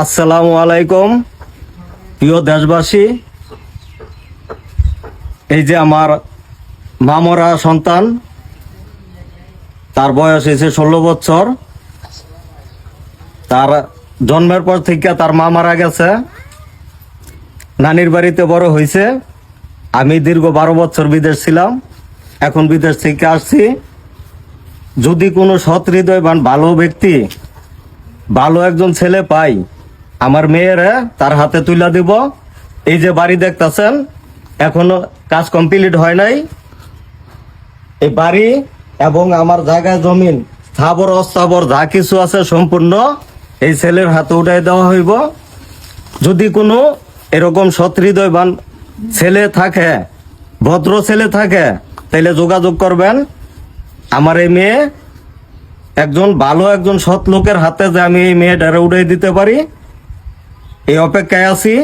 আসসালামু আলাইকুম। প্রিয় দেশবাসী, এই যে আমার মামরা সন্তান, তার বয়স এসে ষোলো বছর। তার জন্মের পর থেকে তার মা মারা গেছে। নানির বাড়িতে বড় হয়েছে। আমি দীর্ঘ বারো বছর বিদেশ ছিলাম। এখন বিদেশ থেকে আসছি। যদি কোনো সৎ হৃদয়বান, ভালো ব্যক্তি, ভালো একজন ছেলে পাই আমার মেয়েরা তার হাতে তুলে দিব। এই যে বাড়ি দেখতাছেন, এখনও কাজ কমপ্লিট হয় নাই। এই বাড়ি এবং আমার জায়গায় জমিন স্থাবর অস্থাবর, যা কিছু আছে সম্পূর্ণ এই ছেলের হাতে উঠাই দেওয়া হইব। যদি কোনো এরকম সৎ হৃদয়বান ছেলে থাকে, ভদ্র ছেলে থাকে তাহলে যোগাযোগ করবেন। আমার এই মেয়ে একজন ভালো, একজন সৎ লোকের হাতে যে আমি এই মেয়েটারে উড়াই দিতে পারি। এই অপেক্ষায় আছি।